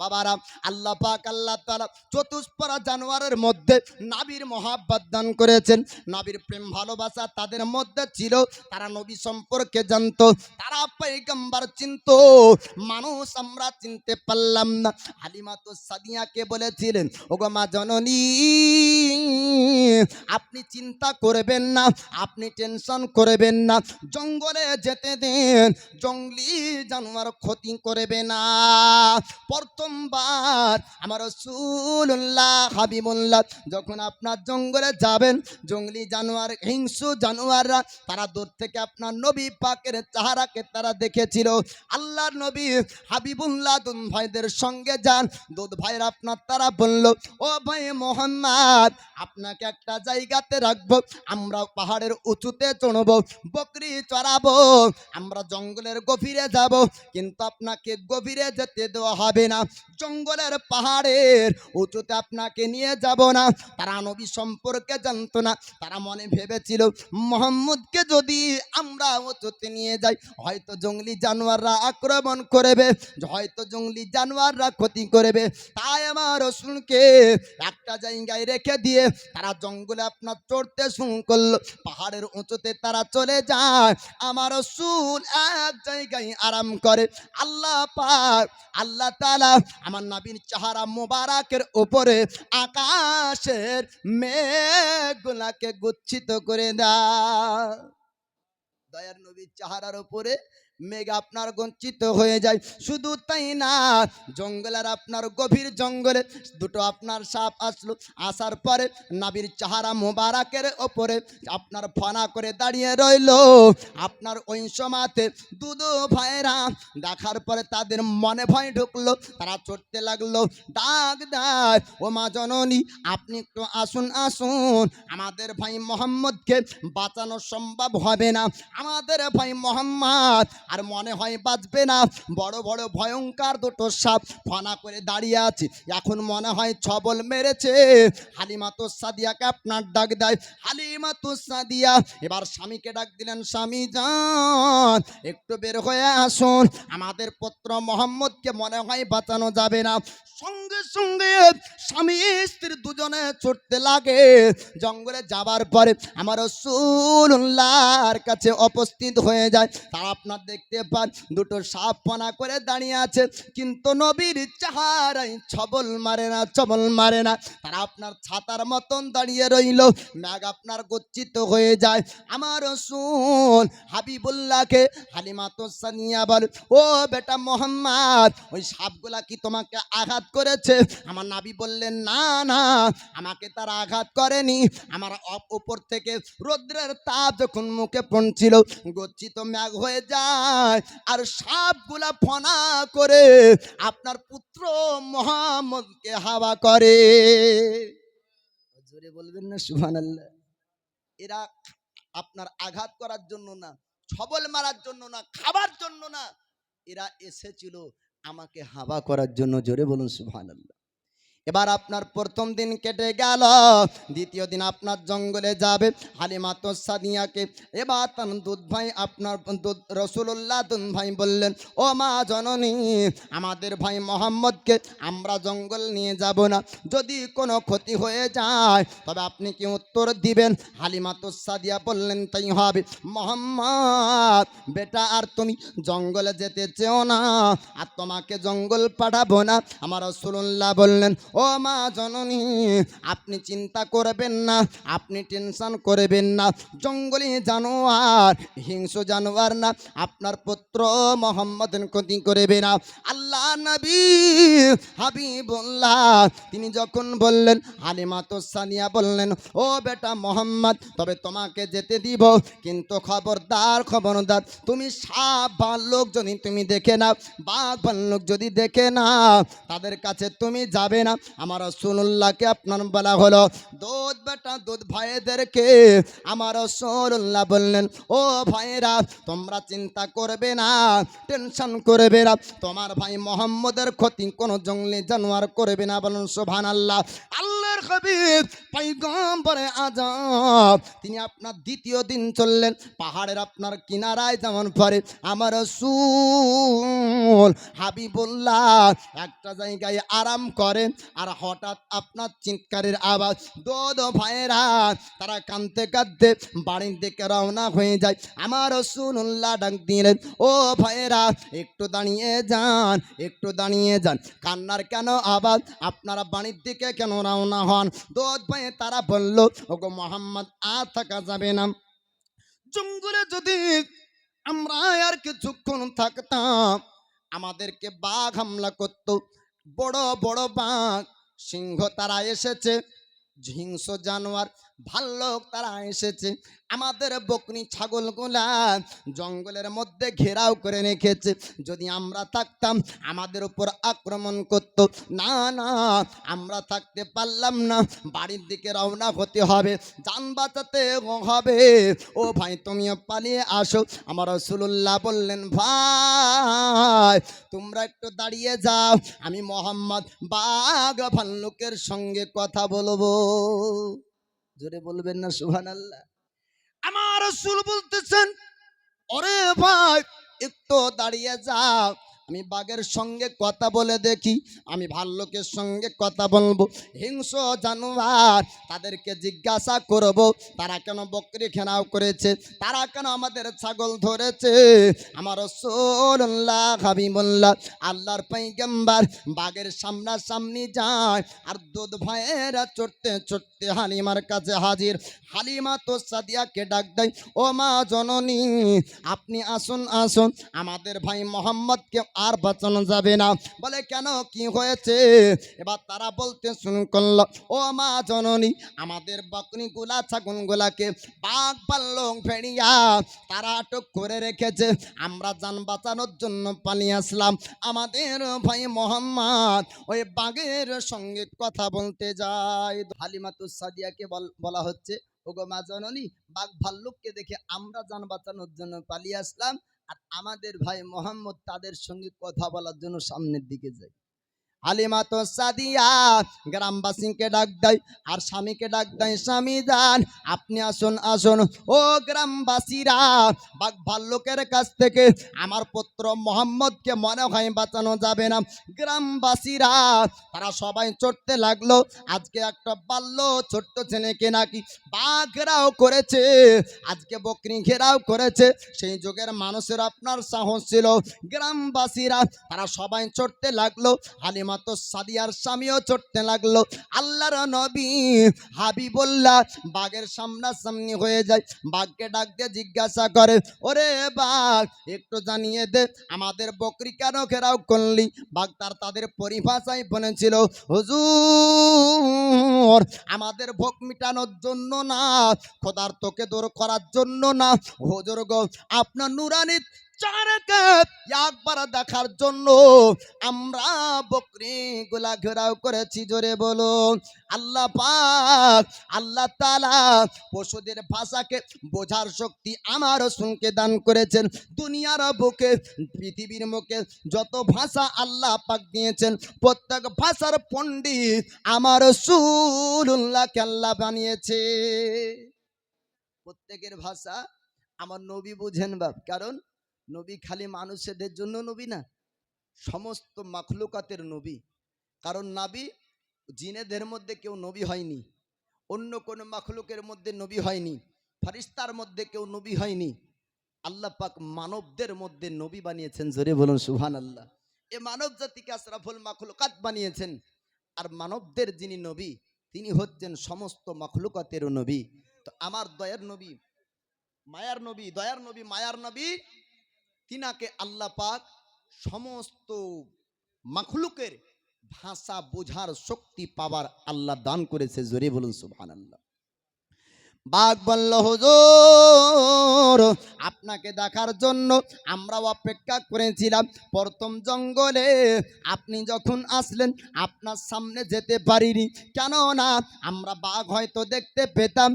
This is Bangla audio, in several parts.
বাবারা, আল্লাহ পাক, আল্লাহ তাআলা চতুষ্পরা জানোয়ারের মধ্যে নাবির মহাব্বত দান করেছেন। নাবির প্রেম, ভালোবাসা তাদের মধ্যে ছিল, তারা নবী সম্পর্কে জানতো, তারা পয়গম্বর চিনতো। মানুষ আমরা চিনতে পারলাম না। হালিমা তো সাদিয়াকে বলেছিলেন, ওগো মা জননী, আপনি চিন্তা করবেন না, আপনি টেনশন করবেন না। জঙ্গলে যেতে দেন, জঙ্গলি জানোয়ার ক্ষতি করবে না। প্রথমবার আমার রসুল্লাহ হাবিবুল্লাহ যখন আপনার জঙ্গলে যাবেন, জঙ্গলি জানোয়ার হিংস্র জানোয়াররা, তারা দূর থেকে আপনার নবী পাকের চেহারাকে তারা দেখেছিল। আল্লাহর নবী হাবিবুল্লাহ দুন ভাইদের সঙ্গে যান, দুধ ভাইয়ের আপনার তারা বলল, ও ভাই মোহাম্মদ, আপনাকে একটা জায়গাতে রাখব আমরা পাহাড়ের উঁচুতে চড়বো, বকরি চড়াবো, আমরা জঙ্গলের গভীরে যাব, কিন্তু আপনাকে গভীরে যেতে দেওয়া হবে না। জঙ্গলের পাহাড়ের উঁচুতে আপনাকে নিয়ে যাব না। তারা নবী সম্পর্কে জানতো না। তারা মনে ভেবেছিল, মোহাম্মদকে যদি আমরা উঁচুতে নিয়ে যাই, হয়তো জঙ্গলি জানোয়াররা আক্রমণ করবে, হয়তো জঙ্গলি জানোয়াররা ক্ষতি করবে। তাই আমার রসুলকে একটা জায়গায় রেখে দিয়ে তারা জঙ্গলে আপনার চড়তে শুরু করল। পাহাড়ের উঁচুতে তারা চলে যায়। আমার রসুল এক জায়গায় আরাম করে। আল্লাহ পাক, আল্লাহ তালা আমার নবীন চাহারা মোবারকের উপরে আকাশের মেঘগুলাকে গুচ্ছিত করে দা দয়ার নবীর চাহারার উপরে মেঘ আপনার গঞ্চিত হয়ে যায়। শুধু তাই না, জঙ্গলের আপনার গভীর জঙ্গলে দুটো আপনার সাপ আসলো। আসার পরে নাবির চাহারা মোবারকের ওপরে আপনার ফানা করে দাঁড়িয়ে রইল। আপনার ওই সমাতে দুদু ভাইরা দেখার পরে তাদের মনে ভয় ঢুকলো, তারা চড়তে লাগল। ডাক দেয় ও মা জননী, আপনি একটু আসুন আসুন। আমাদের ভাই মোহাম্মদকে বাঁচানো সম্ভব হবে না। আমাদের ভাই মোহাম্মদ আর মনে হয় বাঁচবে না। বড় বড়, ভয়ঙ্কর দুটো সাপ ফানা করে দাঁড়িয়ে আছে। এখন মনে হয় ছবল মেরেছে। হালিমা তো সাদিয়াকে আপনার ডাক দেয়। হালিমা তো সাদিয়া এবার স্বামীকে ডাক দিলেন, স্বামী যান, একটু বের হয়ে আসুন। আমাদের পুত্র মোহাম্মদকে মনে হয় বাঁচানো যাবে না। সঙ্গে সঙ্গে স্বামী, স্ত্রী দুজনে ছুটতে লাগে। জঙ্গলে যাবার পরে আমার রসুল্লাহর কাছে উপস্থিত হয়ে যায়। তারা আপনার দেখতে পান। দুটো সাপ পানা করে দাঁড়িয়ে আছে। কিন্তু নবীর চাহারাই ছবল মারে না ছবল মারে না। তারা আপনার ছাতার মতন দাঁড়িয়ে রইল। ম্যাগ আপনার গচ্ছিত হয়ে যায়। আমার রসুল হাবিবুল্লাহকে হালিমা তো সানিয়া বল, ও বেটা মোহাম্মদ, ওই সাপগুলা কি তোমাকে আঘাত করেছে? আমার নাবি বললেন, না না, আমাকে তারা আঘাত করেনি। আমার উপর থেকে রৌদ্রের তাপ যখন মুখে পড়ছিল, গচ্ছিত ম্যাগ হয়ে যায়। আর সাপগুলা ফনা করে আপনার পুত্র মোহাম্মদকে হাওয়া করে। জোরে বলবেন না সুহান এরা আপনার আঘাত করার জন্য না, ছবল মারার জন্য না, খাবার জন্য না, এরা এসেছিল আমাকে হাওয়া করার জন্য। জোরে বলুন সুহান এবার আপনার প্রথম দিন কেটে গেল, দ্বিতীয় দিন আপনার জঙ্গলে যাবে। হালিমা তো সাদিয়াকে এবার তার দুধ ভাই আপনার রসুল্লাহ দুন ভাই বললেন, ও মা জননী, আমাদের ভাই মোহাম্মদকে আমরা জঙ্গল নিয়ে যাব না। যদি কোনো ক্ষতি হয়ে যায়, তবে আপনি কি উত্তর দিবেন? হালিমা তো সাদিয়া বললেন, তাই হবে। মোহাম্মদ, বেটা, আর তুমি জঙ্গলে যেতে চেও না, আর তোমাকে জঙ্গল পাঠাবো না। আমার রসুল্লাহ বললেন, ও মা জননী, আপনি চিন্তা করবেন না, আপনি টেনশন করবেন না। জঙ্গলি জানোয়ার, হিংস্র জানোয়ার না, আপনার পুত্র মোহাম্মদ ক্ষতি করবে না। আল্লাহ নবী হাবিবুল্লাহ, তিনি যখন বললেন, হালিমা তো সানিয়া বললেন, ও বেটা মোহাম্মদ, তবে তোমাকে যেতে দিব, কিন্তু খবরদার খবরদার, তুমি সাপ ভাল্লুক যদি তুমি দেখে না বাঘ ভাল্লুক যদি দেখে না তাদের কাছে তুমি যাবে না। আমার রসুল্লাহকে আপনার বলা হলো। দুধ বেটা, দুধ ভাইদেরকে আমার রসুল্লাহ বললেন, ও ভাইরা তোমরা চিন্তা করবে না, টেনশন করবে না। তোমার ভাই মোহাম্মদের ক্ষতি কোনো জঙ্গলি জানোয়ার করবে না। বলুন সোভান আল্লাহ আল্লাহর হাবিব পৈগম্বরে আজব তিনি আপনার দ্বিতীয় দিন চললেন পাহাড়ের আপনার কিনারায় যেমন পরে আমার সুল হাবিবুল্লাহ একটা জায়গায় আরাম করেন আর হঠাৎ আপনার চিৎকারের আওয়াজ দো দো ভাইয়েরা, তারা কানতে কাঁদতে বাড়ির দিকে রওনা হয়ে যায়। আমার সুনুল্লাহ ডাক দিলেন, ও ভাইয়েরা, একটু দাঁড়িয়ে যান, একটু দাঁড়িয়ে যান। কান্নার কেন আওয়াজ? আপনারা বাড়ির দিকে কেন রওনা হন? দোদ ভাই, তারা বলল, ওগো মোহাম্মদ, আর থাকা যাবে না। জঙ্গলে যদি আমরা আর কিছুক্ষণ থাকতাম, আমাদেরকে বাঘ হামলা করত বড় বড় বাঘ সিংহ তারা এসেছে। হিংস্র জানোয়ার ভাল্লুক তারা এসেছে। আমাদের বকনি ছাগলগুলা জঙ্গলের মধ্যে ঘেরাও করে রেখেছে। যদি আমরা থাকতাম, আমাদের উপর আক্রমণ করত। না না, আমরা থাকতে পারলাম না। বাড়ির দিকে রওনা হতে হবে, যান বাঁচাতে হবে। ও ভাই, তুমিও পালিয়ে আসো। আমার রসুল্লাহ বললেন, ভাই, তোমরা একটু দাঁড়িয়ে যাও। আমি মোহাম্মদ বাঘ ভাল্লুকের সঙ্গে কথা বলব। জোরে বলবেন না সুহান আল্লাহ আমার রসুল বলতেছেন ওরে ভাই একটু দাঁড়িয়ে যাও। আমি বাঘের সঙ্গে কথা বলে দেখি, আমি ভাল্লুকের সঙ্গে কথা বলব। হিংস্র জানোয়ার তাদেরকে জিজ্ঞাসা করব, তারা কেন বকরি খেনাও করেছে? তারা কেন আমাদের ছাগল ধরেছে? আমার রসুল্লাহ হাবিবুল্লাহ, আল্লাহর পাইগাম্বার বাঘের সামনাসামনি যায়, আর দুধ ভাইয়েরা চড়তে চড়তে হালিমার কাছে হাজির। হালিমা তো সাদিয়াকে ডাক দেয়, ও মা জননী, আপনি আসুন আসুন। আমাদের ভাই মোহাম্মদকে আর বাঁচানো যাবে না। বলে, কেন? কি হয়েছে? এবার তারা বলতে শুরু করল, ও মা জননী, আমাদের বকনিগুলা ছাগলগুলাকে বাঘ পাল্লং ফেরিয়া তারা আটক করে রেখেছে। আমরা যান বাঁচানোর জন্য পালিয়ে আসলাম। আমাদের ভাই মোহাম্মদ ওই বাঘের সঙ্গে কথা বলতে যায়। হালিমাতুস সাদিয়াকে বলা হচ্ছে, ওগো মা জননী, বাঘ ভাল্লুককে দেখে আমরা যান বাঁচানোর জন্য পালিয়ে আসলাম। আর আমাদের ভাই মোহাম্মদ তাদের সঙ্গে কথা বলার জন্য সামনের দিকে যায়। হালিমা তো সাদিয়া, গ্রামবাসীকে ডাক দেয় আর স্বামীকে ডাক দেয়, স্বামী যান, আপনি আসুন আসুন। ও গ্রামবাসীরা, বাঘ ভাল্লুকের কাছ থেকে আমার পুত্র মোহাম্মদকে মনে হয় বাঁচানো যাবে না। গ্রামবাসীরা, তারা সবাই চড়তে লাগল। আজকে একটা বাল্য ছোট্ট ছেলেকে নাকি বাঘ ঘেরাও করেছে, আজকে বকরি ঘেরাও করেছে। সেই যুগের মানুষের আপনার সাহস ছিল। গ্রামবাসীরা, তারা সবাই চড়তে লাগল। হালিমা তো সাদিয়ার স্বামীও চড়তে লাগল। আল্লাহর নবী হাবিবুল্লাহ বাঘের সামনাসামনি হয়ে যায়। বাঘকে ডাক দিয়ে জিজ্ঞাসা করে, ওরে বাঘ, একটু জানিয়ে দে, আমাদের বকরি কেন ঘেরাও করলি? বাঘ তার তাদের পরিভাষায় বলেছিল, হুজুর, আমাদের ভোগ মিটানোর জন্য না খোদার তোকে দূর করার জন্য না। হুজুর গো, আপনার নুরানি চারকে একবার দেখার জন্য আমরা বকরি গুলা ঘেরাও করেছি, জোরে বলো। আল্লাহ পাক, আল্লাহ তালা পশুদের ভাষাকে বোঝার শক্তি আমার শুনকে দান করেছেন। দুনিয়ার বুকে, পৃথিবীর মুখে যত ভাষা আল্লাহ পাক দিয়েছেন, প্রত্যেক ভাষার পণ্ডিত আমার সুরুল্লাহকে আল্লাহ বানিয়েছে। প্রত্যেকের ভাষা আমার নবী বুঝেন বাপ, কারণ নবী খালি মানুষেদের জন্য নবী না, সমস্ত মাখলুকাতের নবী। কারণ নাবি জিনেদের মধ্যে কেউ নবী হয়নি, অন্য কোনো মাখলুকের মধ্যে নবী হয়নি ফারিস্তার মধ্যে কেউ নবী হয়নি। আল্লাহ পাক মানবদের মধ্যে নবী বানিয়েছেন, জোরে বলুন সুহান আল্লাহ এ মানব জাতিকে আশরাফুল মাখলুকাত বানিয়েছেন, আর মানবদের যিনি নবী, তিনি হচ্ছেন সমস্ত মাখলুকাতের নবী। তো আমার দয়ার নবী, মায়ার নবী, দয়ার নবী, মায়ার নবী তিনাকে আল্লাহ পাক সমস্ত মাখলুকের ভাষা বোঝার শক্তি পাবার আল্লাহ দান করেছে, জোরে বলুন সুবহান আল্লাহ বাঘ বলল, হুজুর, আপনাকে দেখার জন্য আমরা অপেক্ষা করেছিলাম। প্রথম জঙ্গলে আপনি যখন আসলেন, আপনার সামনে যেতে পারিনি। কেননা আমরা বাঘ হয়তো দেখতে পেতাম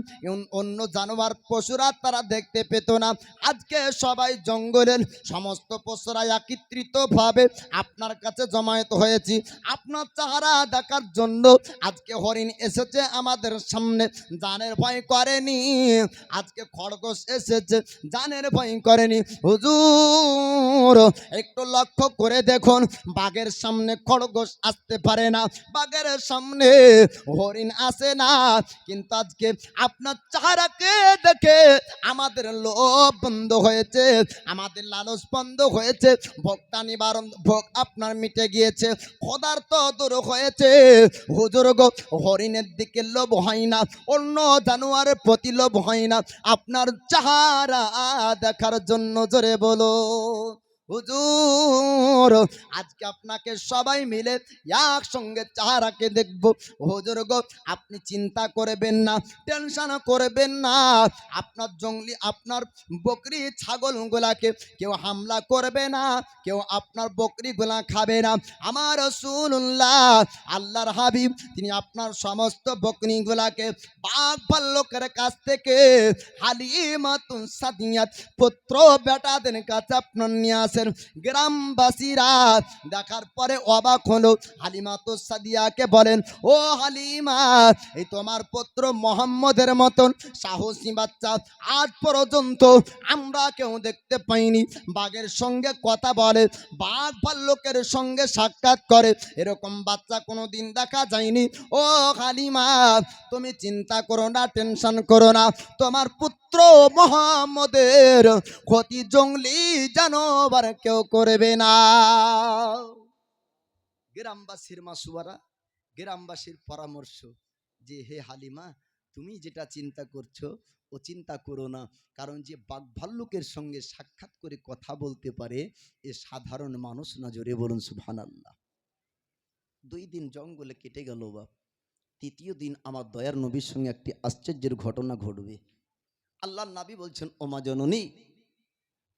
অন্য জানোয়ার পশুরা তারা দেখতে পেত না। আজকে সবাই জঙ্গলের সমস্ত পশুরা একত্রিতভাবে আপনার কাছে জমায়েত হয়েছি। আপনার চেহারা দেখার জন্য আজকে হরিণ এসেছে আমাদের সামনে। জানের ভয় করেনি। আজকে খড়গোশ এসেছে, জানের ভয় করেনি। হুজুর, একটু লক্ষ্য করে দেখুন, বাঘের সামনে খড়গোশ আসতে পারে না। বাঘের সামনে হরিণ আসে না। কিন্তু আজকে আপনার চেহারাকে দেখে আমাদের লোভ বন্ধ হয়েছে, আমাদের লালস বন্ধ হয়েছে ভোগটা নিবারণ, ভোগ আপনার মিটে গিয়েছে খোদার দূর হয়েছে। হুজুর গো, হরিণের দিকে লোভ হয় না। অন্য জানোয়ারের প্রতি লোভ হয় না। আপনার চাহারা দেখার জন্য জোরে বলো। হুজুর, আজকে আপনাকে সবাই মিলে একসঙ্গে চাহারাকে দেখব। হুজুর গো, আপনি চিন্তা করবেন না, টেনশন করবেন না। আপনার জঙ্গলি, আপনার বকরি ছাগলগুলাকে কেউ হামলা করবে না, কেউ আপনার বকরিগুলা খাবে না। আমার রসুল্লাহ আল্লাহর হাবিব, তিনি আপনার সমস্ত বকরিগুলাকে বাঘ ভাল্লুকের কাছ থেকে হালিমাতুন সাদিয়াত, পুত্র বেটাদের কাছে আপনার নিয়ে আসেন গ্রামবাসীরা দেখার পরে অবাক হলো। হালিমাতু সাদিয়াকে বলেন, ও হালিমা, এই তোমার পুত্র মোহাম্মদের মতন সাহসী বাচ্চা, আজ পর্যন্ত আমরা কেউ দেখতে পাইনি। বাঘের সঙ্গে কথা বলে, বাঘ ভাল্লুকের সঙ্গে সাক্ষাৎ করে, এরকম বাচ্চা কোনো দিন দেখা যায়নি। ও হালিমা, তুমি চিন্তা করো না, টেনশন করো না, তোমার পুত্র মোহাম্মদের ক্ষতি জঙ্গলি জানোবার কেউ করবে না। গ্রামবাসীর মাসুয়ারা, গ্রামবাসীর পরামর্শ যে, হে হালিমা, তুমি যেটা চিন্তা করছ, ও চিন্তা করো না। কারণ যে বাঘ ভাল্লুকের সঙ্গে সাক্ষাৎ করে কথা বলতে পারে এ সাধারণ মানুষ না জোরে বলুন সুবহান আল্লাহ দুই দিন জঙ্গলে কেটে গেল বাপ। তৃতীয় দিন আমার দয়ার নবীর সঙ্গে একটি আশ্চর্যের ঘটনা ঘটবে। আল্লাহ নাবি বলছেন, ওমা জননী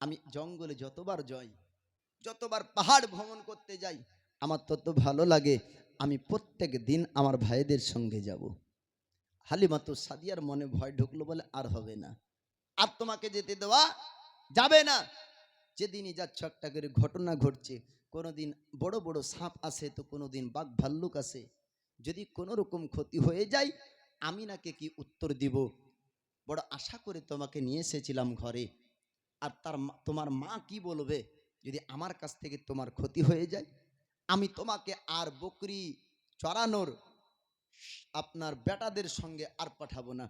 আমি জঙ্গলে যতবার যাই, যতবার পাহাড় ভ্রমণ করতে যাই, আমার তত ভালো লাগে, আমি প্রত্যেক দিন আমার ভাইদের সঙ্গে যাব। হালিমা তো সাদিয়ার মনে ভয় ঢুকলো বলে আর হবে না। আর তোমাকে যেতে দেওয়া যাবে না। যেদিনই যাচ্ছ একটা করে ঘটনা ঘটছে, কোনোদিন বড় বড় সাপ আসে তো কোনোদিন বাঘ ভাল্লুক আসে। যদি কোনো রকম ক্ষতি হয়ে যায়, আমি নাকি কি উত্তর দিব? বড় আশা করে তোমাকে নিয়ে এসেছিলাম ঘরে। আর তার তোমার মা কি বলবে? যদি আমার কাছ থেকে তোমার ক্ষতি হয়ে যায়, আমি তোমাকে আর বকরি চড়ানোর আপনার বেটাদের সঙ্গে আর পাঠাবো না।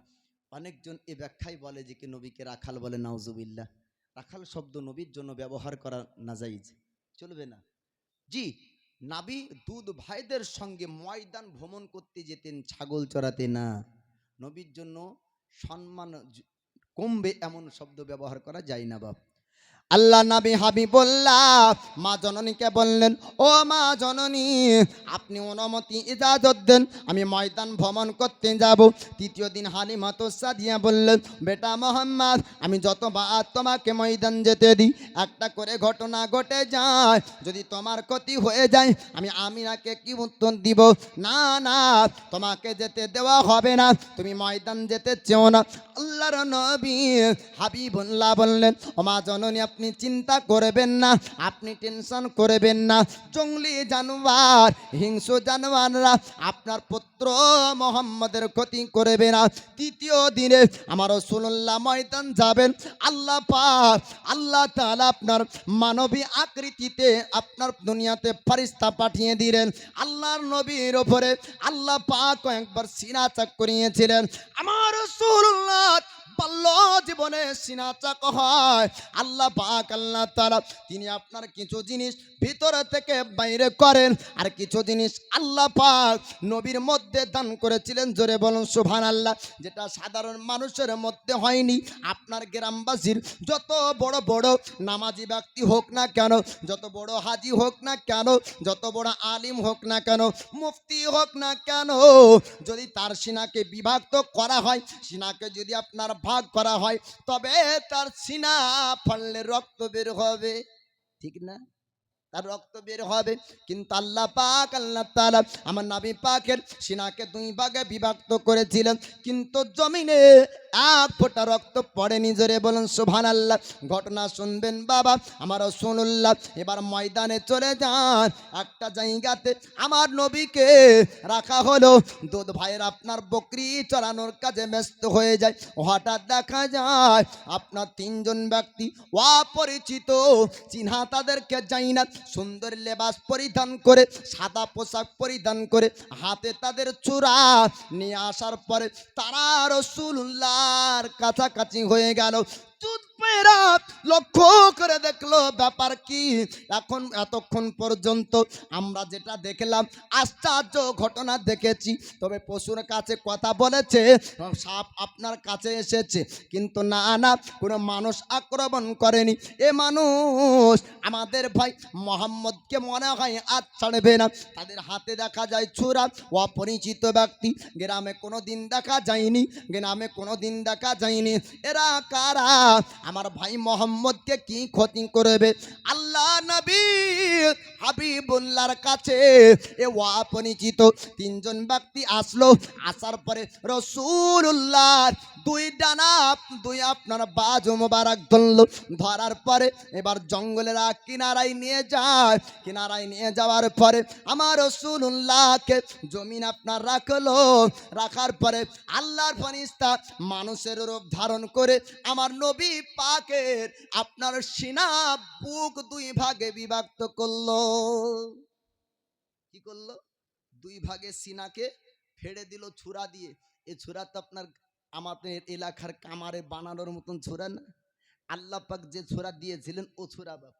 অনেকজন এ ব্যাখ্যাই বলে যে কি নবীকে রাখাল বলে, নাউজুবিল্লাহ। রাখাল শব্দ নবীর জন্য ব্যবহার করা না নাজাইজ। চলবে না। জি, নাবি দুধ ভাইদের সঙ্গে ময়দান ভ্রমণ করতে যেতেন, ছাগল চড়াতে না। নবীর জন্য সম্মান কমবে এমন শব্দ ব্যবহার করা যায় না বাপ। আল্লাহ নাবি হাবিবুল্লাহ, মা জননীকে বললেন, ও মা জননী, আপনি অনুমতি ইজাজত দেন, আমি ময়দান ভ্রমণ করতে যাব। তৃতীয় দিন হালিমা তো সাদিয়া বললেন, বেটা মোহাম্মদ, আমি যতবার তোমাকে ময়দান যেতে দিই, একটা করে ঘটনা ঘটে যায়, যদি তোমার ক্ষতি হয়ে যায়, আমি আমিনাকে কি উত্তর দিব? না না, তোমাকে যেতে দেওয়া হবে না, তুমি ময়দান যেতে চেও না। আল্লাহর নবী হাবিবুল্লাহ বললেন, ও মা জননী আপনি চিন্তা করবেন না, আপনি টেনশন করবেন না। জঙ্গলি জানোয়ার, হিংস্র জানোয়াররা আপনার পুত্র মোহাম্মদের ক্ষতি করবে না। তৃতীয় দিনে আমার রসুল্লাহ ময়দান যাবেন। আল্লাহ পাক, আল্লাহ তাআলা আপনার মানবী আকৃতিতে আপনার দুনিয়াতে ফারিস্তা পাঠিয়ে দিলেন। আল্লাহর নবীর ওপরে আল্লাহ পাক কয়েকবার সিনা চাক করিয়েছিলেন। আমার রসুল্লাহ বাল্য জীবনে সিনা চাক হয়। আল্লাহ পাক, আল্লাহ তারা তিনি আপনার কিছু জিনিস ভিতরে থেকে বাইরে করেন, আর কিছু জিনিস আল্লাহ পাক নবীর মধ্যে দান করেছিলেন। জোরে বলুন সুভান আল্লাহ যেটা সাধারণ মানুষের মধ্যে হয়নি। আপনার গ্রামবাসীর যত বড় বড় নামাজি ব্যক্তি হোক না কেন, যত বড় হাজি হোক না কেন, যত বড় আলিম হোক না কেন, মুফতি হোক না কেন, যদি তার সিনাকে বিভক্ত করা হয়, সিনাকে যদি আপনার ভাগ করা হয় তবে তার সিনা ফললে রক্ত বের হবে। ঠিক না? তার রক্ত বের হবে। কিন্তু আল্লাহ পাক, আল্লাহ তাআলা আমার নবী পাকের সিনাকে দুই ভাগে বিভক্ত করেছিলেন। কিন্তু জমিনে এক ফোঁটা রক্ত পড়েনি। জোরে বলুন সুবহান আল্লাহ ঘটনা শুনবেন বাবা, আমার রসুল্লাহ এবার ময়দানে চলে যান। একটা জায়গাতে আমার নবীকে রাখা হলো। দুধ ভাইয়ের আপনার বকরি চড়ানোর কাজে ব্যস্ত হয়ে যায়। হঠাৎ দেখা যায়, আপনার তিনজন ব্যক্তি অপরিচিত চিহ্না তাদেরকে যাই না। সুন্দর লেবাস পরিধান করে, সাদা পোশাক পরিধান করে হাতে তাদের চূড়া নিয়ে আসার পরে তারা রসুল্লাহর কাছাকাছি হয়ে গেল। চুপেরা লক্ষ্য করে দেখল ব্যাপার কি? এখন এতক্ষণ পর্যন্ত আমরা যেটা দেখলাম, আশ্চর্য ঘটনা দেখেছি। তবে পশুর কাছে কথা বলেছে, সাপ আপনার কাছে এসেছে। কিন্তু না না, কোনো মানুষ আক্রমণ করেনি। এ মানুষ, আমাদের ভাই মোহাম্মদকে মনে হয় আজ ছাড়বে না। তাদের হাতে দেখা যায় ছুরা, অপরিচিত ব্যক্তি। গ্রামে কোনো দিন দেখা যায়নি, গ্রামে কোনো দিন দেখা যায়নি। এরা কারা? আমার ভাই মোহাম্মদকে কি ক্ষতি করবে? আল্লাহ নবী হাবিবুল্লাহর কাছে এ অপরিচিত তিনজন ব্যক্তি আসলো। আসার পরে রসুল্লাহ দুই ডানা, দুই আপনার বাজ মোবারক ধরলো। ধরার পরে এবার জঙ্গলের কিনারায় নিয়ে যায়। কিনারায় নিয়ে যাওয়ার পরে আমার রসুল্লাহকে জমিন আপনার রাখল। রাখার পরে আল্লাহর ফনিস্তা মানুষের রূপ ধারণ করে আমার নবী পাকের আপনার সিনা বুক দুই ভাগে বিভক্ত করল। কি করল? দুই ভাগে সিনাকে ফেড়ে দিল ছুরা দিয়ে। এই ছুরা তো আপনার আমাদের এলাকার কামারে বানানোর মতন ছুরা না। আল্লাহ পাক যে ছোরা দিয়েছিলেন, ও ছোরা বাপ।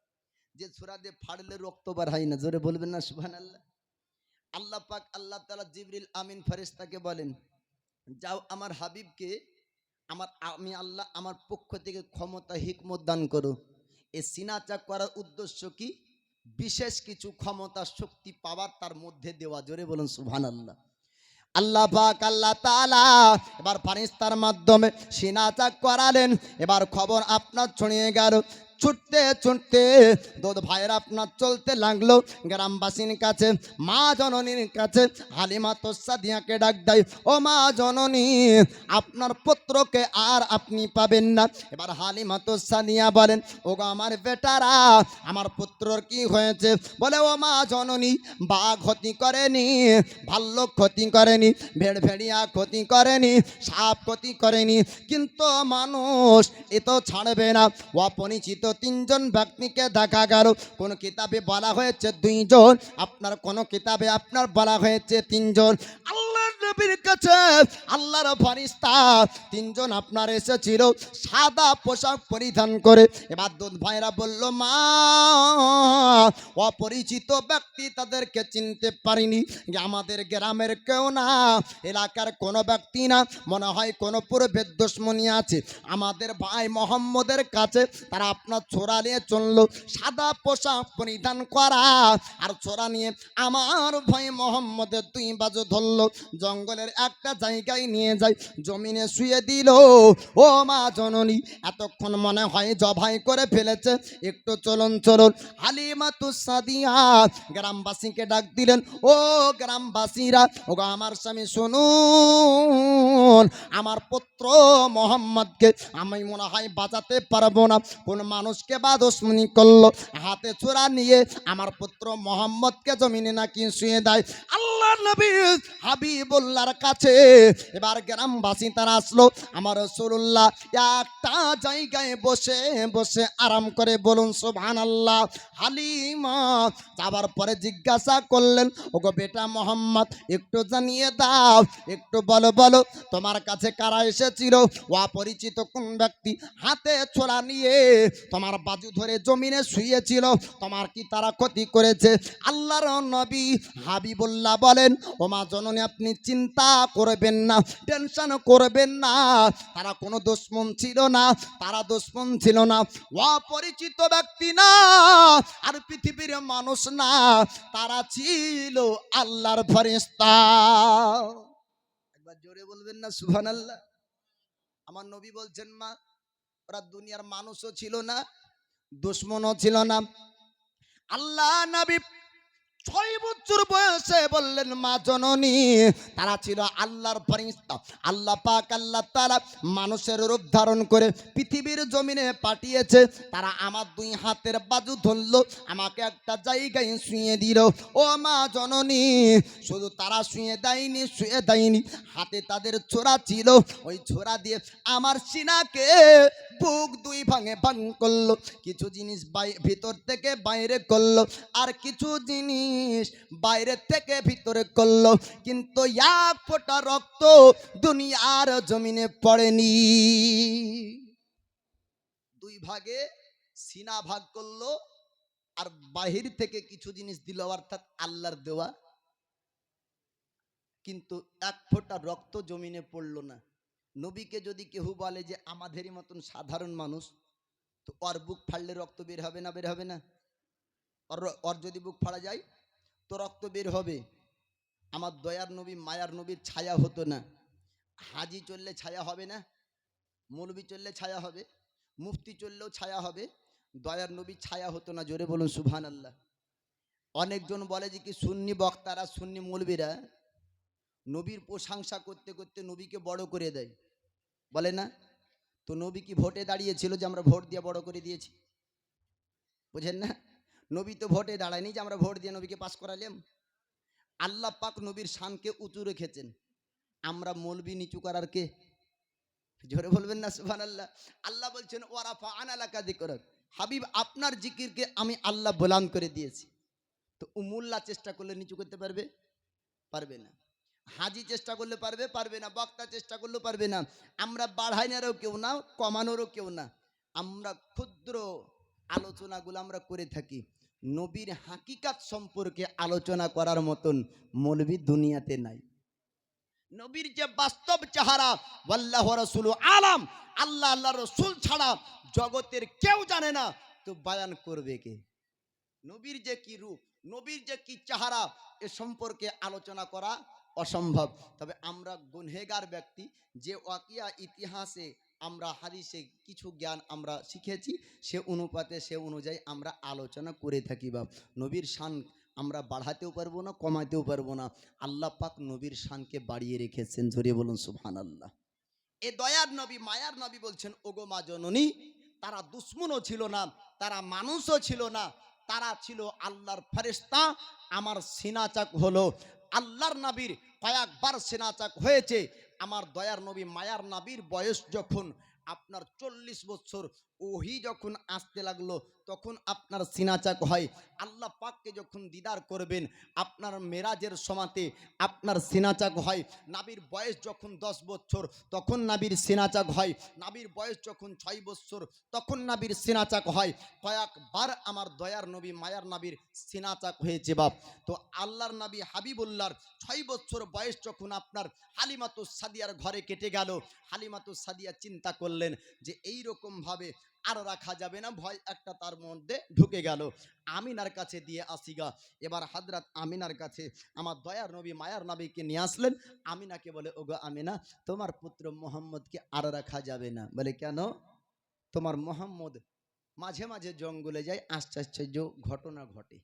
যে ছোরা দিয়ে ফাড়লে রক্ত বার হয় না। জোরে বলবেন না সুহান আল্লাহ আল্লাহ পাক, আল্লাহ তালা জিবরিল আমিন ফেরেশতাকে বলেন, যাও আমার হাবিবকে, আমার আমি আল্লাহ আমার পক্ষ থেকে ক্ষমতা, হিকমত দান করো। এ সিনাচা করার উদ্দেশ্য কি? বিশেষ কিছু ক্ষমতা, শক্তি, পাওয়ার তার মধ্যে দেওয়া। জোরে বলুন সুবহান আল্লাহ আল্লাহ পাক আল্লাহ তাআলা এবার ফারিস্তার মাধ্যমে সিনাচাক করালেন। এবার খবর আপনার ছড়িয়ে গেল। ছুটতে ছুটতে দুধ ভাইয়ের আপনার চলতে লাগল গ্রামবাসীর কাছে, মা জননীর কাছে। হালিমা তোসাদিয়াকে ডাক দেয়, ও মা জননী, আপনার পুত্রকে আর আপনি পাবেন না। এবার হালিমা তোসাদিয়া বলেন ও গো আমার বেটারা, আমার পুত্রর কি হয়েছে? বলে, ও মা জননী, বাঘ ক্ষতি করেনি, ভাল্লুক ক্ষতি করেনি, ভেড় ভেড়িয়া ক্ষতি করেনি, সাপ ক্ষতি করেনি, কিন্তু মানুষ এ তো ছাড়বে না। অপরিচিত তিনজন ব্যক্তিকে দেখা গেল। কোন কিতাবে বলা হয়েছে দুইজন, আপনার কোন কিতাবে আপনার বলা হয়েছে তিনজন। আল্লাহর নবীর কাছে, আল্লাহর ফরিস্তা তিনজন আপনার এসেছিল, সাদা পোশাক পরিধান করে। এবার দুধ ভাইরা বলল, মা, অপরিচিত ব্যক্তি তাদেরকে চিনতে পারিনি। আমাদের গ্রামের কেউ না, এলাকার কোনো ব্যক্তি না। মনে হয় কোনো পূর্বের দুশ্মনী আছে। আমাদের ভাই মোহাম্মদের কাছে তারা আপনার ছোড়া নিয়ে চলল, সাদা পোশাক পরিধান করা। আর ছোড়া নিয়ে আমার ভাই মোহাম্মদের দুই বাজু ধরলো, জঙ্গলের একটা জায়গায় নিয়ে যায়, জমিনে শুয়ে দিল। ও মা জননী, এতক্ষণ মনে হয় জবাই করে ফেলেছে, একটু চলন চলন। হালিমা তুসাদিয়া গ্রামবাসীকে ডাক দিলেন, ও গ্রামবাসীরা ও আমার স্বামী, শুনুন, আমার পুত্র মোহাম্মদকে আমি মনে হয় বাঁচাতে পারব না। কোন মানুষকে বা দুশ্মনী করল। হাতে ছোড়া নিয়ে আমার পুত্র মোহাম্মদকে জমিনে নাকি শুয়ে দেয়। আল্লাহ আল্লাহ নবী হাবিবুল্লাহর কাছে এবার গ্রামবাসী তারা আসলো। আমার রসুল্লাহ একটা জায়গায় বসে বসে আরাম করে বলুন, সুবহানাল্লাহ। হালিমা, যাবার পরে জিজ্ঞাসা করলেন, ওগো বেটা মোহাম্মদ, একটু জানিয়ে দাও, একটু বলো বলো, তোমার কাছে কারা এসেছিল? অপরিচিত কোন ব্যক্তি? হাতে ছোড়া নিয়ে তোমার বাজু ধরে জমিনে শুয়েছিল, তোমার কি তারা ক্ষতি করেছে? আল্লাহর নবী হাবিবুল্লাহ বলেন, ওমা জননী, আপনি চিন্তা করবেন না, টেনশন করবেন না। তারা কোনো দুশ্মন ছিল না, তারা দুশ্মন ছিল না। অপরিচিত ব্যক্তি না, আর পৃথিবীর মানুষ না। তারা ছিল আল্লাহর ফেরেশতা। একবার জোরে বলবেন না, সুবহানাল্লাহ। আমার নবী বলছেন, মা ওরা দুনিয়ার মানুষও ছিল না দুশ্মনও ছিল না। আল্লাহ নবী ছয় বছর বয়সে বললেন, মা জননী, তারা ছিল আল্লাহর ফরিস্তা। আল্লাহ পাক, আল্লাহ তারা মানুষের রূপ ধারণ করে পৃথিবীর জমিনে পাঠিয়েছে। তারা আমার দুই হাতের বাজু ধরলো, আমাকে একটা জায়গায় শুয়ে দিল। ও মা জননী, শুধু তারা শুয়ে দেয়নি শুয়ে দেয়নি, হাতে তাদের ছোড়া ছিল। ওই ছোড়া দিয়ে আমার সিনাকে বুক দুই ভাঙে ভাঙ করল। কিছু জিনিস ভিতর থেকে বাইরে করল। আর কিছু জিনিস বাইরে থেকে ভিতরে করল, কিন্তু এক ফোঁটা রক্ত দুনিয়ার জমিনে পড়েনি। দুই ভাগে সিনা ভাগ করল, আর বাহির থেকে কিছু জিনিস দিল, অর্থাৎ আল্লাহর দেওয়া। কিন্তু এক ফোঁটা রক্ত জমিনে পড়ল না। নবীকে যদি কেউ বলে যে, আমাদেরই মতন সাধারণ মানুষ তো ওর বুক ফাড়লে রক্ত বের হবে না, বের হবে না। ওর ওর যদি বুক ফাড়া যায় তো রক্ত বের হবে। আমার দয়ার নবী, মায়ার নবীর ছায়া হতো না। হাজি চললে ছায়া হবে না, মৌলবি চললে ছায়া হবে, মুফতি চললেও ছায়া হবে, দয়ার নবীর ছায়া হতো না। জোরে বলুন সুবহান আল্লাহ অনেকজন বলে যে কি সুন্নি বক্তারা, সুন্নি মৌলবীরা নবীর প্রশংসা করতে করতে নবীকে বড় করে দেয়। বলে না? তো নবী কি ভোটে দাঁড়িয়েছিল যে আমরা ভোট দিয়ে বড় করে দিয়েছি? বুঝেন না? নবী তো ভোটে দাঁড়ায়নি যে আমরা ভোট দিয়ে নবীকে পাস করালাম। আল্লাহ পাক নবীর শানকে উঁচু রেখেছেন। আমরা মলবি নিচু করার কে? জোরে বলবেন না সুবহান আল্লাহ আল্লাহ বলছেন, ওয়ারাফা আনালাকা দিকরক হাবিব, আপনার জিকিরকে আমি আল্লাহ বোলান করে দিয়েছি। তো উমুল্লা চেষ্টা করলে নিচু করতে পারবে? পারবে না। হাজি চেষ্টা করলে পারবে? পারবে না। বক্তা চেষ্টা করলেও পারবে না। আমরা বাড়াইনারও কেউ না, কমানোরও কেউ না। আমরা ক্ষুদ্র আলোচনাগুলো আমরা করে থাকি। নবীর হাকিকাত সম্পর্কে আলোচনা করার মতন মৌলবি দুনিয়াতে নাই। নবীর যে বাস্তব চেহারা, আল্লাহ রসুল আলাম, আল্লাহ আল্লাহ রসুল ছাড়া জগতের কেউ জানে না, তো বায়ান করবে কে? নবীর যে কি রূপ, নবীর যে কি চেহারা, এ সম্পর্কে আলোচনা করা অসম্ভব। তবে আমরা গুনহেগার ব্যক্তি, যে ওয়াকিয়া ইতিহাসে আমরা হাদিসে কিছু জ্ঞান আমরা শিখেছি, সে অনুপাতে, সে অনুযায়ী আমরা আলোচনা করে থাকি বা নবীর শান আমরা বাড়াতেও পারব না, কমাতেও পারব না। আল্লাহ পাক নবীর শানকে বাড়িয়ে রেখেছেন ধরিয়ে বলুন সুবহান আল্লাহ এ দয়ার নবী, মায়ার নবী বলছেন, ওগো মা জননী, তারা দুশ্মনও ছিল না, তারা মানুষও ছিল না, তারা ছিল আল্লাহর ফেরেশতা, আমার সিনাচাক হলো। আল্লাহর নবীর কয়েকবার সিনাচাক হয়েছে আমার দয়ার নবী মায়ার নাবির বয়স যখন আপনার চল্লিশ বছর ওহি যখন আসতে লাগল, তখন আপনার সিনাচাক হয়। আল্লাহ পাককে যখন দিদার করবেন, আপনার মেরাজের সমাতে আপনার সিনাচাক হয়। নাবির বয়স যখন দশ বছর, তখন নাবির সিনাচাক হয়। নাবির বয়স যখন ছয় বছর, তখন নাবির সিনাচাক হয়। কয়েকবার আমার দয়ার নবী, মায়ার নাবির সিনাচাক হয়েছে বাপ। তো আল্লাহর নবী হাবিবুল্লাহর ছয় বছর বয়স যখন আপনার হালিমাতু সাদিয়ার ঘরে কেটে গেল হালিমাতু সাদিয়া চিন্তা করলেন যে এই রকম আর রাখা যাবে না। ভয় একটা তার মধ্যে ঢুকে গেল। আমিনার কাছে দিয়ে আসিগা এবার হাজরাত আমিনার কাছে আমার দয়ার নবী, মায়ার নবীকে নিয়ে আসলেন। আমিনাকে বলে, ওগো আমিনা, তোমার পুত্র মোহাম্মদকে আর রাখা যাবে না। বলে, কেন? তোমার মোহাম্মদ মাঝে মাঝে জঙ্গলে যায়, আশ্চর্য ঘটনা ঘটে।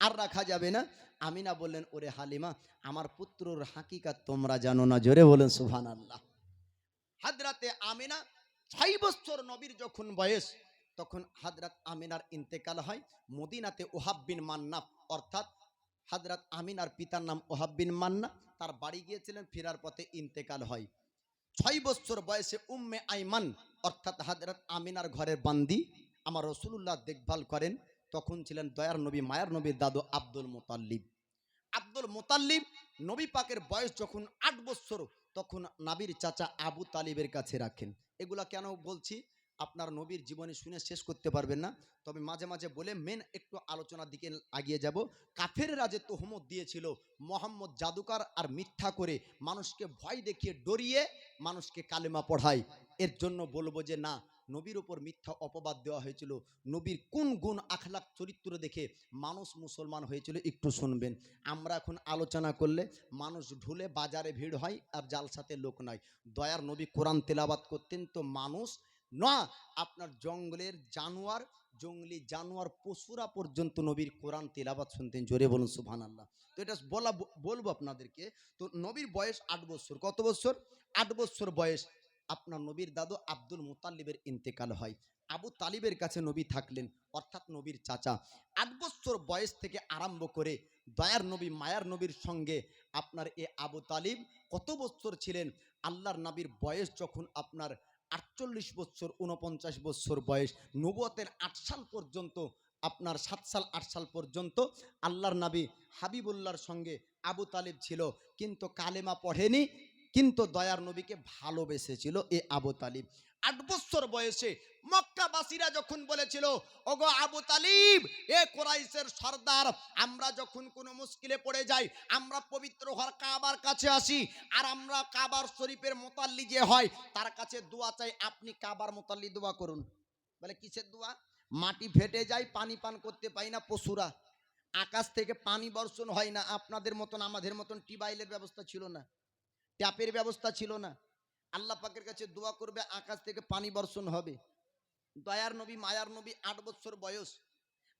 আর রাখা যাবে না? আমিনা বললেন, ওরে হালিমা, আমার পুত্রর হাকিকাত তোমরা জানো না। জোরে বলেন সুভান আল্লাহ হাদরাতে আমিনা ছয় বছর নবীর যখন বয়স, তখন হাজরাত আমিনার ইন্তেকাল হয়। মদিনাতে ওহাব বিন মান্নাফ অর্থাৎ হাজরাত আমিনার পিতার নাম ওহাব্বিন মান্না, তার বাড়ি গিয়েছিলেন, ফেরার পথে ইন্তেকাল হয়। ছয় বছর বয়সে উম্মে আইমান, অর্থাৎ হাজরাত আমিনার ঘরের বান্দি, আমার রসুল্লাহ দেখভাল করেন, তখন ছিলেন দয়ার নবী, মায়ার নবীর দাদু আব্দুল মোতাল্লিব। আব্দুল মোতাল্লিব নবী পাকের বয়স যখন আট বছর তখন নাবির চাচা আবু তালিবের কাছে রাখেন। এগুলা কেন বলছি? আপনার নবীর জীবনে শুনে শেষ করতে পারবেন না। তবে মাঝে মাঝে বলে, মেন একটু আলোচনার দিকে আগিয়ে যাব। কাফের রাজে তোহমত দিয়েছিল, মোহাম্মদ জাদুকার আর মিথ্যা করে মানুষকে ভয় দেখিয়ে ডরিয়ে মানুষকে কালেমা পড়ায়। এর জন্য বলব যে, না নবীর ওপর মিথ্যা অপবাদ দেওয়া হয়েছিল। নবীর কোন গুণ আখলাক চরিত্র দেখে মানুষ মুসলমান হয়েছিল একটু শুনবেন। আমরা এখন আলোচনা করলে মানুষ ঢুলে বাজারে ভিড় হয় আর জালসাতে লোক নয়। দয়ার নবী কোরআন তেলাবাত করতেন তো মানুষ না, আপনার জঙ্গলের জানোয়ার, জঙ্গলি জানোয়ার পশুরা পর্যন্ত নবীর কোরআন তেলাবাত শুনতেন। জোরে বলুন সুবহান আল্লাহ তো এটা বলা, বলব আপনাদেরকে, তো নবীর বয়স আট বছর। কত বছর? আট বছর বয়স। আপনার নবীর দাদু আব্দুল মুতাল্লিবের ইন্তেকাল হয়। আবু তালিবের কাছে নবী থাকলেন, অর্থাৎ নবীর চাচা। আট বছর বয়স থেকে আরম্ভ করে দয়ার নবী, মায়ার নবীর সঙ্গে আপনার এ আবু তালিব কত বছর ছিলেন? আল্লাহর নবীর বয়স যখন আপনার আটচল্লিশ বছর উনপঞ্চাশ বছর বয়স নবতের আট সাল পর্যন্ত, আপনার সাত সাল, আট সাল পর্যন্ত আল্লাহর নবী হাবিবুল্লাহর সঙ্গে আবু তালিব ছিল। কিন্তু কালেমা পড়েনি কিন্তু দয়ার নবীকে ভালোবেসেছিল এ আবু তালিব। আট বছর বয়সে মক্কাবাসীরা যখন বলেছিল, ওগো আবু তালিব, এ কোরাইশের সর্দার, আমরা যখন কোনো মুশকিলে পড়ে যাই, আমরা পবিত্র ঘর কাবার কাছে আসি, আর আমরা কাবার শরীফের মোতাল্লি যে হয়, তার কাছে দোয়া চাই, আপনি কাবার মোতাল্লি দোয়া করুন। বলে, কিসের দোয়া? মাটি ফেটে যায়, পানি পান করতে পাই না পশুরা। আকাশ থেকে পানি বর্ষণ হয় না, আপনাদের মতন, আমাদের মতন টিবাইলের ব্যবস্থা ছিল না। ট্যাপের ব্যবস্থা ছিল না। আল্লাহ পাকের কাছে দোয়া করবে, আকাশ থেকে পানি বর্ষণ হবে। দয়ার নবী, মায়ার নবী, আট বছর বয়স।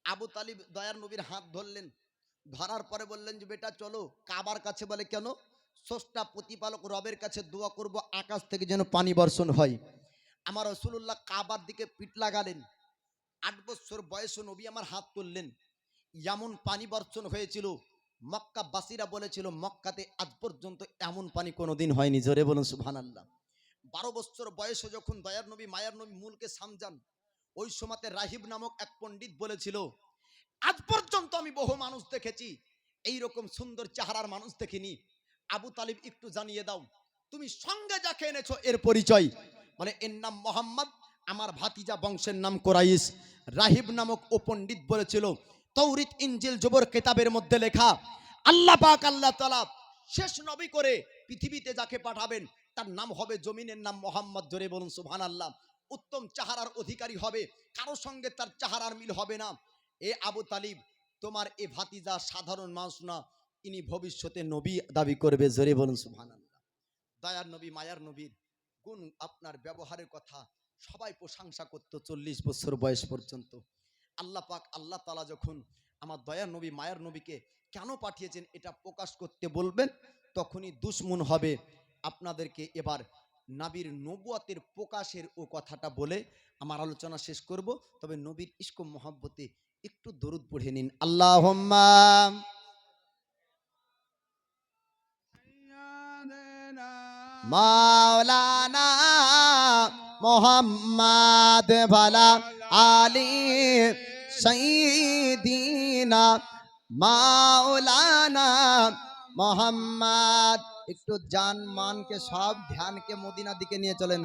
আবু তালিব দয়ার নবীর হাত ধরলেন। ধরার পরে বললেন যে, বেটা, চলো কাবার কাছে বলে কেন? স্রষ্টা প্রতিপালক রবের কাছে দোয়া করব, আকাশ থেকে যেন পানি বর্ষণ হয়। আমার রসুল্লাহ কাবার দিকে পিঠ লাগালেন। আট বছর বয়স নবী আমার হাত তুললেন। যেমন পানি বর্ষণ হয়েছিল। মক্কা বাসীরা বলেছিল, মক্কাতে আজ পর্যন্ত এমন পানি কোনোদিন হয়নি। জোরে বলুন সুবহান আল্লাহ বারো বছর বয়সে যখন দয়ার নবী, মায়ার নবী মূলকে সামজান, ওই সময়তে রাহিব নামক এক পণ্ডিত বলেছিল, আজ পর্যন্ত আমি বহু মানুষ দেখেছি এই রকম সুন্দর চেহারার মানুষ দেখিনি। আবু তালিব, একটু জানিয়ে দাও, তুমি সঙ্গে যাকে এনেছো এর পরিচয়? মানে এর নাম মোহাম্মদ, আমার ভাতিজা বংশের নাম কোরাইশ। রাহিব নামক ও পণ্ডিত বলেছিল তৌরিত ইঞ্জিল জবর কেতাবের মধ্যে লেখা, আল্লাহ পাক, আল্লাহ তালা শেষ নবী করে পৃথিবীতে যাকে পাঠাবেন, তার নাম হবে, জমিনের নাম মোহাম্মদ, জোরে বলুন সুবহান আল্লাহ উত্তম চাহারার অধিকারী হবে, কারও সঙ্গে তার চাহারার মিল হবে না। এ আবু তালিব, তোমার এ ভাতিজা সাধারণ মানুষ না, ইনি ভবিষ্যতে নবী দাবি করবে, জোরে বলুন সুবহান আল্লাহ দয়ার নবী, মায়ার নবীর গুণ আপনার ব্যবহারের কথা সবাই প্রশংসা করতো, চল্লিশ বছর বয়স পর্যন্ত। আল্লাহ পাক আল্লাহ তালা যখন আমার দয়ার নবী মায়ার নবীকে কেন পাঠিয়েছেন এটা প্রকাশ করতে বলবেন তখনই দুশ্মন হবে। আপনাদেরকে এবার নাবির নবুয়াতের প্রকাশের ও কথাটা বলে আমার আলোচনা শেষ করব। তবে নবীর ইস্ক মহাব্বতে একটু দরুদ পড়ে নিন। আল্লাহ মাওলানা মোহাম্মদ ভালা আলী সঈদিনা মাওলানা মোহাম্মদ। একটু জান মানকে সব ধ্যানকে মদিনার দিকে নিয়ে চলেন।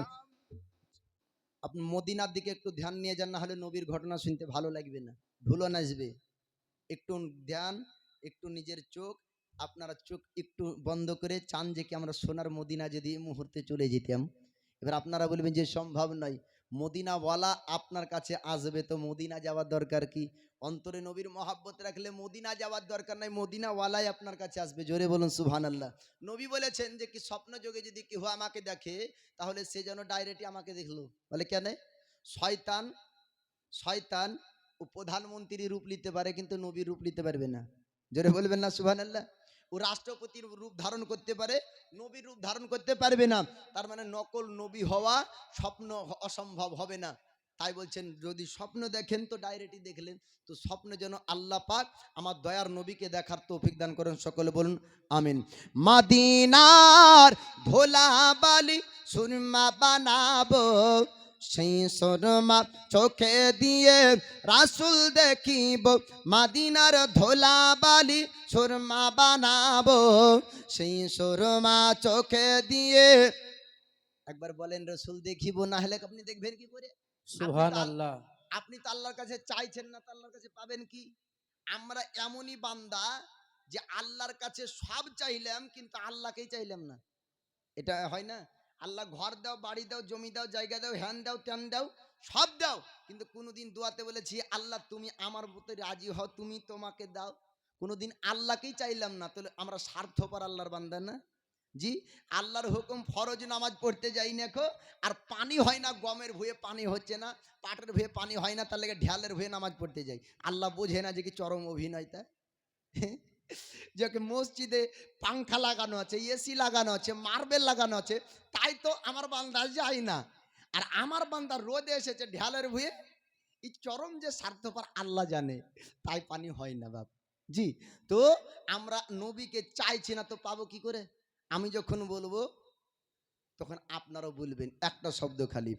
আপনি মদিনার দিকে একটু ধ্যান নিয়ে যান না হলে নবীর ঘটনা শুনতে ভালো লাগবে না। ধুলো নাচবে। একটু ধ্যান, একটু নিজের চোখ, আপনারা চোখ একটু বন্ধ করে চান যে কি আমরা সোনার মদিনা যদি মুহূর্তে চলে যেতাম। এবার আপনারা বলবেন যে সম্ভব নয়। মদিনাওয়ালা আপনার কাছে আসবে তো মদিনা যাওয়ার দরকার কি? অন্তরে নবীর মহাব্বত রাখলে মদিনা যাওয়ার দরকার নাই, মদিনাওয়ালাই আপনার কাছে আসবে। জোরে বলুন সুবহান আল্লাহ নবী বলেছেন যে, কি স্বপ্ন যোগে যদি কেউ আমাকে দেখে, তাহলে সে যেন ডাইরেক্টই আমাকে দেখল। বলে কেন? শয়তান শয়তান ও প্রধানমন্ত্রী রূপ নিতে পারে, কিন্তু নবীর রূপ নিতে পারবে না। জোরে বলবেন না সুবহান আল্লাহ ও রাষ্ট্রপতির রূপ ধারণ করতে পারে, নবীর রূপ ধারণ করতে পারবে না। তার মানে নকল নবী হওয়া স্বপ্ন অসম্ভব হবে না। তাই বলছেন, যদি স্বপ্ন দেখেন তো ডাইরেক্টই দেখলেন, তো স্বপ্নে যেন আল্লাহ পাক আমার দয়ার নবীকে দেখার তৌফিক দান করেন। সকলে বলুন, আমিন। মাদিনার ধোলা বালি সুরমা বানাবো সেই সুরমা চোখে দিয়ে রাসুল দেখিব মাদিনার ধোলা বালি সুরমা বানাবো। সেই সুরমা চোখে দিয়ে একবার বলেন রসুল দেখিব না হলে আপনি দেখবেন কি করে? সুহান আল্লাহ আপনি তো আল্লাহর কাছে চাইছেন না তো আল্লাহর কাছে পাবেন কি? আমরা এমনই বান্দা যে আল্লাহর কাছে সব চাইলাম কিন্তু আল্লাহকেই চাইলাম না। এটা হয় না? আল্লাহ ঘর দাও, বাড়ি দাও, জমি দাও, জায়গা দাও, হ্যান দাও, ত্যান দাও, সব দাও। কিন্তু কোনোদিন দোয়াতে বলেছি, আল্লাহ, তুমি আমার মতো রাজি হও, তুমি তোমাকে দাও। কোনোদিন আল্লাহকেই চাইলাম না। তাহলে আমরা স্বার্থপর আল্লাহর বান্দা না? জি, আল্লাহর হুকুম ফরজ নামাজ পড়তে যাই দেখো আর পানি হয় না, গমের ভুয়ে পানি হচ্ছে না, পাটের ভুয়ে পানি হয় না, তার লেগে ঢ্যালের ভুয়ে নামাজ পড়তে যাই। আল্লাহ বোঝে না যে কি চরম অভিনয় যে মসজিদে পাংখা লাগানো আছে এসি লাগানো আছে মার্বেল লাগানো আছে, তাই তো আমার বান্দা যায় না। আর আমার বান্দা রোদে এসেছে ঢালের ভুয়ে এই চরম যে স্বার্থপর আল্লাহ জানে, তাই পানি হয় না বাপ। জি, তো আমরা নবীকে চাইছি না, তো পাবো কি করে? আমি যখন বলব, তখন আপনারাও বলবেন, একটা শব্দ খালি